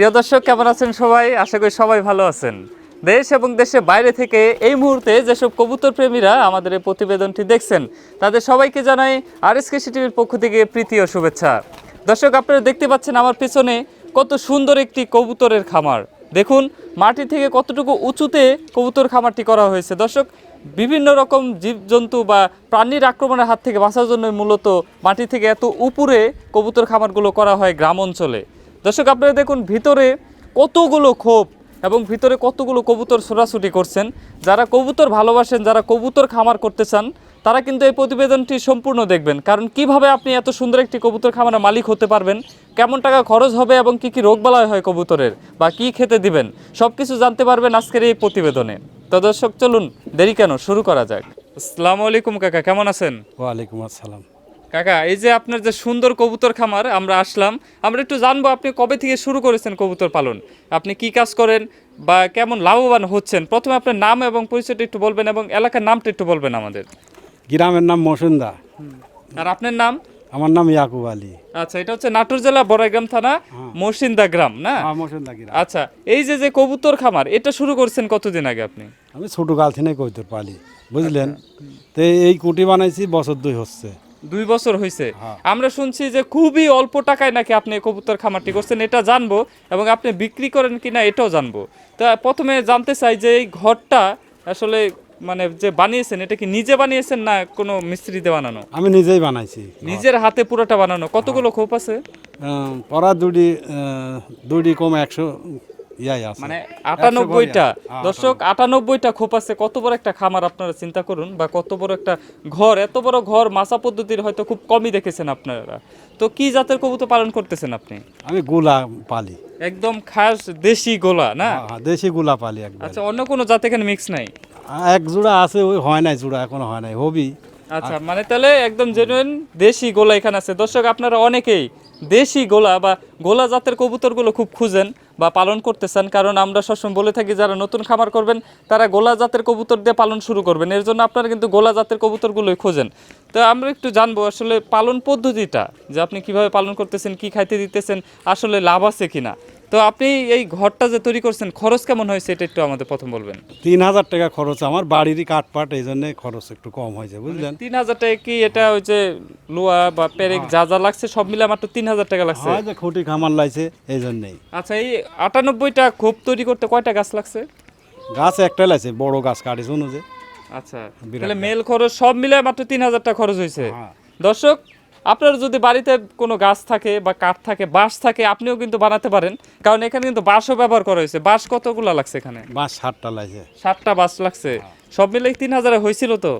প্রিয় দর্শক, কেমন আছেন সবাই? আশা করি সবাই ভালো আছেন। দেশ এবং দেশের বাইরে থেকে এই মুহূর্তে যেসব কবুতর প্রেমীরা আমাদের এই প্রতিবেদনটি দেখছেন, তাদের সবাইকে জানাই আর এস টিভির পক্ষ থেকে প্রীতি ও শুভেচ্ছা। দর্শক, আপনারা দেখতে পাচ্ছেন আমার পেছনে কত সুন্দর একটি কবুতরের খামার। দেখুন, মাটি থেকে কতটুকু উঁচুতে কবুতর খামারটি করা হয়েছে। দর্শক, বিভিন্ন রকম জীবজন্তু বা প্রাণীর আক্রমণের হাত থেকে বাঁচার জন্য মূলত মাটি থেকে এত উপরে কবুতর খামারগুলো করা হয় গ্রাম অঞ্চলে। দর্শক, আপনারা দেখুন, ভিতরে কতগুলো খোপ এবং ভিতরে কতগুলো কবুতর ছোড়াছুটি করছেন। যারা কবুতর ভালোবাসেন, যারা কবুতর খামার করতে চান, তারা কিন্তু এই প্রতিবেদনটি সম্পূর্ণ দেখবেন। কারণ কীভাবে আপনি এত সুন্দর একটি কবুতর খামারের মালিক হতে পারবেন, কেমন টাকা খরচ হবে এবং কি কি রোগবালাই হয় কবুতরের বা কি খেতে দিবেন সব কিছু জানতে পারবেন আজকের এই প্রতিবেদনে। তো দর্শক, চলুন, দেরি কেন? শুরু করা যাক। আসসালামু আলাইকুম, কাকা, কেমন আছেন? ওয়ালাইকুম আসসালাম। কাকা এই যে আপনার যে সুন্দর কবুতর খামার আমরা আসলাম। আমরা একটু জানব আপনি কবে থেকে শুরু করেছেন কবুতর পালন? আপনি কি কাজ করেন বা কেমন লাভবান হচ্ছেন? প্রথমে আপনার নাম এবং পরিচয়টা একটু বলবেন এবং এলাকার নামটা একটু বলবেন আমাদের। গ্রামের নাম মসুন্দা। আর আপনার নাম? আমার নাম ইয়াকুব আলী। আচ্ছা এটা হচ্ছে নাটোর জেলা বড়াইগ্রাম থানা মরসিন্দা গ্রাম না? হ্যাঁ মসুন্দা গ্রাম। আচ্ছা এই যে যে কবুতর খামার এটা শুরু করছেন কতদিন আগে আপনি? আমি ছোট গাল থেকে কইতর পালি বুঝলেন? তো এই কুটি বানাইছি বছর দুই হচ্ছে। দুই বছর হয়েছে হ্যাঁ। আমরা শুনছি যে খুবই অল্প টাকায় নাকি আপনি কবুতর খামারটি করছেন এটা জানব এবং আপনি বিক্রি করেন কিনা এটাও জানব। তা প্রথমে জানতে চাই যে এই ঘরটা আসলে মানে যে বানিয়েছেন এটা কি নিজে বানিয়েছেন না কোনো মিস্ত্রিতে বানানো? আমি নিজেই বানাইছি। নিজের হাতে পুরোটা বানানো কতগুলো খোপ আছে? পড়া দুটি দুটি কম একশো মানে আটানব্বইটা। দর্শক আটানব্বইটা খোপ আছে। কত বড় একটা খামার আপনারা চিন্তা করুন বা কত বড় একটা ঘর এত বড় ঘর মাছা পদ্ধতির হয়তো খুব কমই দেখেছেন আপনারা। তো কি জাতের কবুতর পালন করতেছেন আপনি? আমি গুলা পালি। একদম খাস দেশি গোলা না? হ্যাঁ, হ্যাঁ, দেশি গুলা পালি আচ্ছা অন্য কোনো জাত এখানে মিক্স নাই? এক জোড়া আছে ওই হয় নাই জোড়া এখনও হয় নাই। হবি। আচ্ছা মানে তাহলে একদম জেনুইন দেশি গোলা এখানে আছে। দর্শক, আপনারা অনেকেই দেশি গোলা বা গোলা জাতের কবুতরগুলো খুব খুঁজেন বা পালন করতে চান কারণ আমরা সবসময় বলে থাকি, যারা নতুন খামার করবেন, তারা গোলা জাতের কবুতর দিয়ে পালন শুরু করবেন। এর জন্য আপনারা কিন্তু গোলা জাতের কবুতরগুলোই খোঁজেন। তো আমরা একটু জানব, আসলে পালন পদ্ধতিটা যে আপনি কীভাবে পালন করতেছেন, কি খাইতে দিতেছেন, আসলে লাভ আছে কিনা? তো আপনি এই ঘরটা যে তৈরি করছেন খরচ কেমন হয়েছে? এটা একটু আমাদের প্রথম বলবেন। তিন হাজার টাকা খরচ আমার বাড়িরই কাঠপাট এই জন্য খরচ একটু কম হয়েছে বুঝলেন? তিন হাজার টাকা কি এটা ওই যে লোয়া বা পেরেক যা যা লাগছে সব মিলে মাত্র তিন হাজার টাকা লাগছে। যে খুঁটি খামার লাগছে এই জন্যেই। আচ্ছা এই আটানব্বইটা খোপ তৈরি করতে কয়টা গাছ লাগছে? গাছ একটা লাগছে বড় গাছ কাটি শুনো যে। আচ্ছা তাহলে মেল খরচ সব মিলে মাত্র তিন হাজার টাকা খরচ হয়েছে। হ্যাঁ। দর্শক আপনার যদি বাড়িতে কোনো গাছ থাকে বা কাঠ থাকে বাঁশ থাকে আপনিও কিন্তু বানাতে পারেন। কারণ এখানে কিন্তু বাঁশও ব্যবহার করা হয়েছে। বাঁশ কতগুলো লাগছে এখানে? বাঁশ ষাটটা লাগছে। সাতটা বাঁশ লাগছে। সব মিলে তিন হাজারে হয়েছিল তো?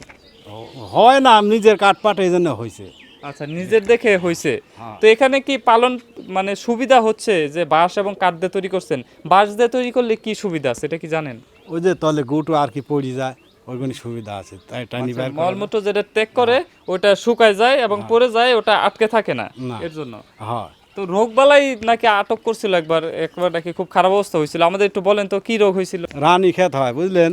হয় না নিজের কাঠপাট এই জন্য হয়েছে। আচ্ছা নিজের দেখে হয়েছে। হ্যাঁ। তো এখানে কি পালন মানে সুবিধা হচ্ছে যে বাঁশ এবং কাঠ দিয়ে তৈরি করছেন? বাঁশ দিয়ে তৈরি করলে কি সুবিধা আছে? এটা কি জানেন? ওই যে তলে গুটু আর কি পড়ি যায়। ওইগুলি সুবিধা আছে তাই বাইর মলমূত্র যেটা ত্যাগ করে ওটা শুকায় যায় এবং পরে যায় ওটা আটকে থাকে না। এর জন্য। হয়। তো রোগবালাই নাকি আটক করছিল একবার একবার নাকি খুব খারাপ অবস্থা হয়েছিল। আমাদের একটু বলেন তো কি রোগ হয়েছিল? রানী খেত হয় বুঝলেন?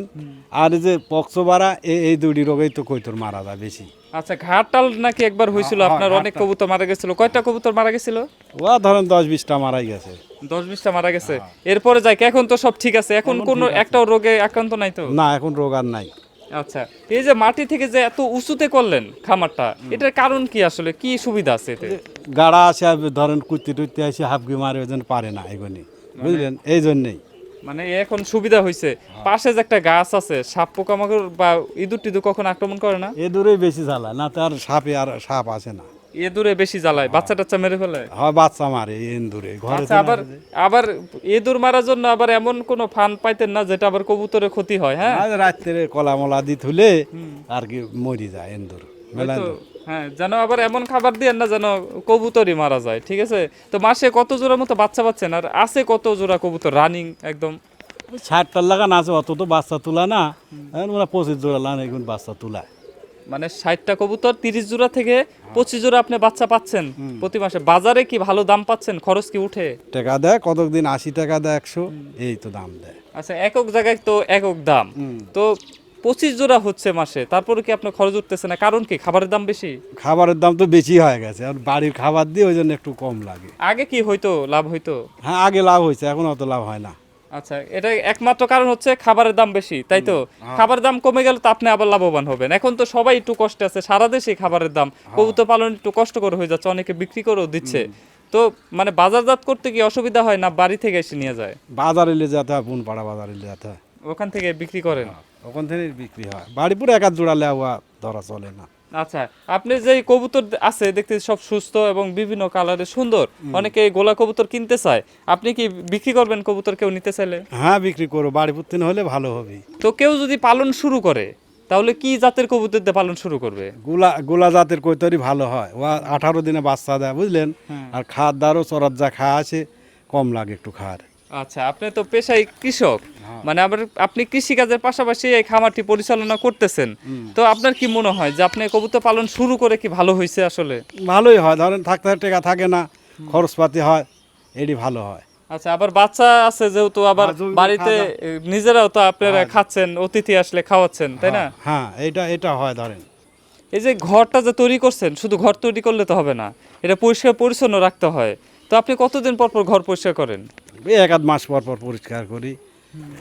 আর যে পক্সবারা এই দুটি রোগেই তো কৈতর মারা যায় বেশি। আচ্ছা ঘাটাল নাকি একবার হয়েছিল? হ্যাঁ, আপনার অনেক কবুতর মারা গেছিল। কয়টা কবুতর মারা গেছিল? ও ধরেন দশ বিশটা মারাই গেছে। দশ বিশটা মারা গেছে। হ্যাঁ। এরপরে যাই এখন তো সব ঠিক আছে। এখন কোনো একটাও রোগে আক্রান্ত নাই তো? না এখন রোগ আর নাই। আচ্ছা এই যে মাটি থেকে যে এত উঁচুতে করলেন খামারটা এটার কারণ কি আসলে? কি সুবিধা আছে এতে? গাড়া আছে ধরেন কুত্তি টুত্তি আছে হাফগি মারে ওই জন্য পারে না এগুলি। বুঝলেন? এই জন্যেই। মানে এখন সুবিধা হয়েছে পাশে যে একটা গাছ আছে সাপ পোকামাকড় বা ইঁদুর টিদুর কখন আক্রমণ করে না? এ বেশি জ্বালা না তার সাপে আর সাপ আছে না। এ দূরে বেশি জ্বালায় বাচ্চা টাচ্চা মেরে ফেলে? হয় বাচ্চা মারে এন্দুরে ঘরে আচ্ছা আবার আবার ইঁদুর মারার জন্য আবার এমন কোনো ফান পাইতেন না যেটা আবার কবুতরের ক্ষতি হয় হ্যাঁ? রাত্রে কলা মলা দি থুলে আর কি মরি যায় মেলা হ্যাঁ যেন আবার এমন খাবার দিয়ে না যেন কবুতরই মারা যায় ঠিক আছে? তো মাসে কত জোড়া মতো বাচ্চা পাচ্ছেন? আর আছে কত জোড়া কবুতর রানিং একদম? ষাটটার লাগান আছে অত তো বাচ্চা তুলা না। পঁচিশ জোড়া লান এখন বাচ্চা তুলায়। মানে ষাটটা কবুতর তিরিশ জোড়া থেকে পঁচিশ জোড়া আপনি বাচ্চা পাচ্ছেন প্রতি মাসে। বাজারে কি ভালো দাম পাচ্ছেন? খরচ কি উঠে? টাকা দেয় কতদিন আশি টাকা দেয় একশো এই তো দাম দেয়। আচ্ছা একক জায়গায় তো একক দাম। তো পঁচিশ জোড়া হচ্ছে মাসে তারপরে কি আপনার খরচ উঠতেছে না? কারণ কি? খাবারের দাম বেশি? খাবারের দাম তো বেশি হয়ে গেছে আর বাড়ির খাবার দিয়ে ওই জন্য একটু কম লাগে। আগে কি হইতো? লাভ হইতো? হ্যাঁ আগে লাভ হয়েছে এখন অত লাভ হয় না। আচ্ছা এটা একমাত্র কারণ হচ্ছে খাবারের দাম বেশি তাই তো? খাবারের দাম কমে গেলে তো আপনি আবার লাভবান হবেন। এখন তো সবাই একটু কষ্টে আছে সারা দেশে খাবারের দাম কবুতর পালন একটু কষ্টকর হয়ে যাচ্ছে অনেকে বিক্রি করেও দিচ্ছে। তো মানে বাজারজাত করতে কি অসুবিধা হয় না বাড়ি থেকে এসে নিয়ে যায়? বাজারে নিয়ে যেতে হয় পুন পাড়া বাজারে নিয়ে যেতে হয়। ওখান থেকে বিক্রি করেন? ওখান থেকে বিক্রি হয়। বাড়ি পুরো একাত জোড়ালে হওয়া ধরা চলে না। আচ্ছা আপনি যে কবুতর আছে দেখতে সব সুস্থ এবং বিভিন্ন কালারের সুন্দর। অনেকে গোলা কবুতর কিনতে চায়। আপনি কি বিক্রি করবেন কবুতর কেউ নিতে চাইলে? হ্যাঁ বিক্রি করো বাড়ি পুত্তিন হলে ভালো হবে। তো কেউ যদি পালন শুরু করে তাহলে কি জাতের কবুতর দিয়ে পালন শুরু করবে? গোলা গোলা জাতের কৈতরি ভালো হয়। ও আঠারো দিনে বাচ্চা দেয় বুঝলেন? আর খাওয়ার দারও চরার যা খাওয়া আছে কম লাগে একটু খাওয়ার আচ্ছা আপনি তো পেশায় কৃষক। মানে আবার আপনি কৃষিকাজের পাশাপাশি এই খামারটি পরিচালনা করতেছেন। তো আপনার কি মনে হয় যে আপনি কবুতর পালন শুরু করে কি ভালো হয়েছে আসলে? ভালোই হয় ধরেন থাকতে টাকা থাকে না খরচপাতি হয় এটি ভালো হয়। আচ্ছা আবার বাচ্চা আছে যেহেতু আবার হ্যাঁ, বাড়িতে নিজেরাও তো আপনারা খাচ্ছেন অতিথি আসলে খাওয়াচ্ছেন তাই না? হ্যাঁ এটা এটা হয় ধরেন। এই যে ঘরটা যে তৈরি করছেন শুধু ঘর তৈরি করলে তো হবে না এটা পরিষ্কার পরিচ্ছন্ন রাখতে হয়। তো আপনি কতদিন পর পর ঘর পরিষ্কার করেন? এক আধ মাস পর পর পরিষ্কার করি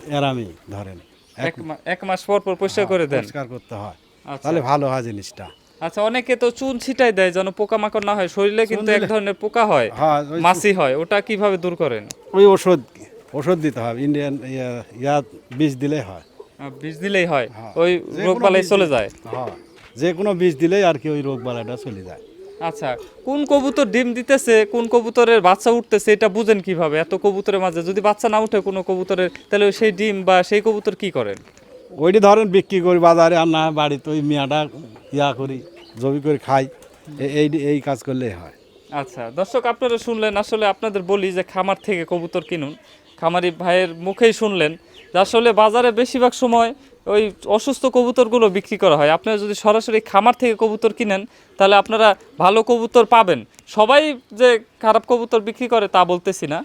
এরামি ধরেন। এক এক মাস পর পর পরিষ্কার করে দেন? পরিষ্কার করতে হয়। আচ্ছা। তাহলে ভালো হয় জিনিসটা। আচ্ছা অনেকে তো চুন ছিটাই দেয় যেন পোকামাকড় না হয়। শরীরে কিন্তু এক ধরনের পোকা হয় হ্যাঁ মাছি হয় ওটা কীভাবে দূর করেন? ওই ওষুধ ওষুধ দিতে হবে ইন্ডিয়ান ইয়া- বীজ দিলেই হয়। বিষ দিলেই হয়? হ্যাঁ। ওই রোগ বালাই চলে যায়? হ্যাঁ। যে কোনো বীজ দিলেই আর কি ওই রোগ বালাইটা চলে যায়। আচ্ছা কোন কবুতর ডিম দিতেছে কোন কবুতরের বাচ্চা উঠতেছে এটা বুঝেন কীভাবে? এত কবুতরের মাঝে যদি বাচ্চা না উঠে কোনো কবুতরের তাহলে সেই ডিম বা সেই কবুতর কি করেন? ওইটি ধরেন বিক্রি করি বাজারে আর না বাড়িতে ওই মিয়াটা ইয়া করি জমি করে খাই। এই এই কাজ করলেই হয়। আচ্ছা দর্শক আপনারা শুনলেন আসলে আপনাদের বলি যে খামার থেকে কবুতর কিনুন। খামারি ভাইয়ের মুখেই শুনলেন যে আসলে বাজারে বেশিরভাগ সময় ওই অসুস্থ কবুতরগুলো বিক্রি করা হয়। আপনারা যদি সরাসরি খামার থেকে কবুতর কিনেন তাহলে আপনারা ভালো কবুতর পাবেন। সবাই যে খারাপ কবুতর বিক্রি করে তা বলতেছি না।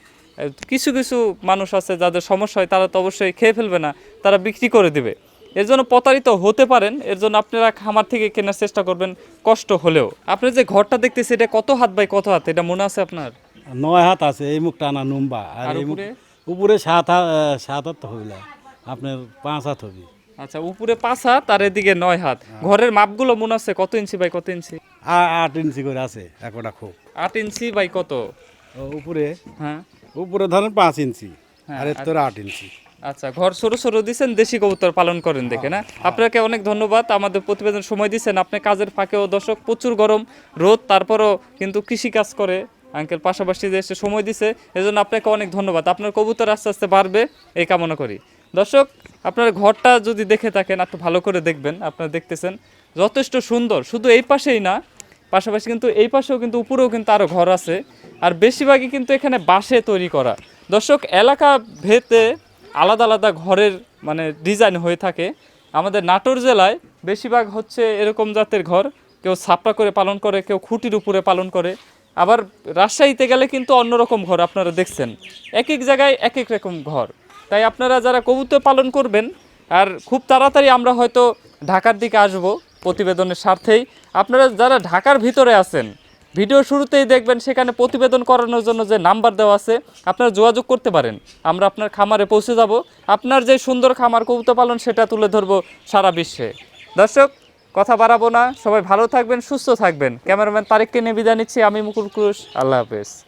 কিছু কিছু মানুষ আছে যাদের সমস্যা হয় তারা তো অবশ্যই খেয়ে ফেলবে না তারা বিক্রি করে দিবে। এর জন্য প্রতারিত হতে পারেন এর জন্য আপনারা খামার থেকে কেনার চেষ্টা করবেন কষ্ট হলেও। আপনি যে ঘরটা দেখতেছি এটা কত হাত বাই কত হাত? এটা মনে আছে আপনার? নয় হাত আছে এই মুখটা না নুম্বা আর এই মুখ উপরে? সাত হাত সাত হাত হইলা আপনার পাঁচ হাত হবে। আচ্ছা উপরে পাঁচ হাত আর এদিকে নয় হাত। ঘরের মাপগুলো মনে আছে? কত ইঞ্চি বাই কত ইঞ্চি? আট ইঞ্চি করে আছে একটা খুব। আট ইঞ্চি বাই কত? উপরে? হ্যাঁ। উপরে ধরেন পাঁচ ইঞ্চি। হ্যাঁ, আর তোর আট ইঞ্চি। আচ্ছা ঘর সরু সরু দিচ্ছেন দেশি কবুতর পালন করেন দেখে না? আপনাকে অনেক ধন্যবাদ। আমাদের প্রতিবেদন সময় দিচ্ছেন আপনি কাজের ফাঁকেও দর্শক প্রচুর গরম রোদ তারপরও কিন্তু কৃষি কাজ করে। আঙ্কেল পাশাপাশি যে এসে সময় দিছে, এজন্য আপনাকে অনেক ধন্যবাদ। আপনার কবুতর আস্তে আস্তে বাড়বে, এই কামনা করি। দর্শক, আপনার ঘরটা যদি দেখে থাকেন, একটু ভালো করে দেখবেন, আপনারা দেখতেছেন। যথেষ্ট সুন্দর, শুধু এই পাশেই না, পাশাপাশি কিন্তু এই পাশেও কিন্তু উপরেও কিন্তু আরও ঘর আছে। আর বেশিরভাগই কিন্তু এখানে বাঁশে তৈরি করা। দর্শক, এলাকা ভেতে আলাদা আলাদা ঘরের মানে ডিজাইন হয়ে থাকে। আমাদের নাটোর জেলায় বেশিরভাগ হচ্ছে এরকম জাতের ঘর। কেউ ছাপড়া করে পালন করে, কেউ খুঁটির উপরে পালন করে। আবার রাজশাহীতে গেলে কিন্তু অন্যরকম ঘর, আপনারা দেখছেন। এক এক জায়গায় এক এক রকম ঘর। তাই আপনারা যারা কবুতর পালন করবেন, আর খুব তাড়াতাড়ি আমরা হয়তো ঢাকার দিকে আসব প্রতিবেদনের স্বার্থেই। আপনারা যারা ঢাকার ভিতরে আছেন, ভিডিও শুরুতেই দেখবেন সেখানে প্রতিবেদন করানোর জন্য যে নাম্বার দেওয়া আছে, আপনারা যোগাযোগ করতে পারেন। আমরা আপনার খামারে পৌঁছে যাব। আপনার যে সুন্দর খামার কবুতর পালন, সেটা তুলে ধরবো সারা বিশ্বে। দর্শক কথা বাড়াবো না। সবাই ভালো থাকবেন, সুস্থ থাকবেন। ক্যামেরাম্যান তারেককে নিয়ে বিদায় নিচ্ছি। আমি মুকুল কুশ। আল্লাহ হাফেজ।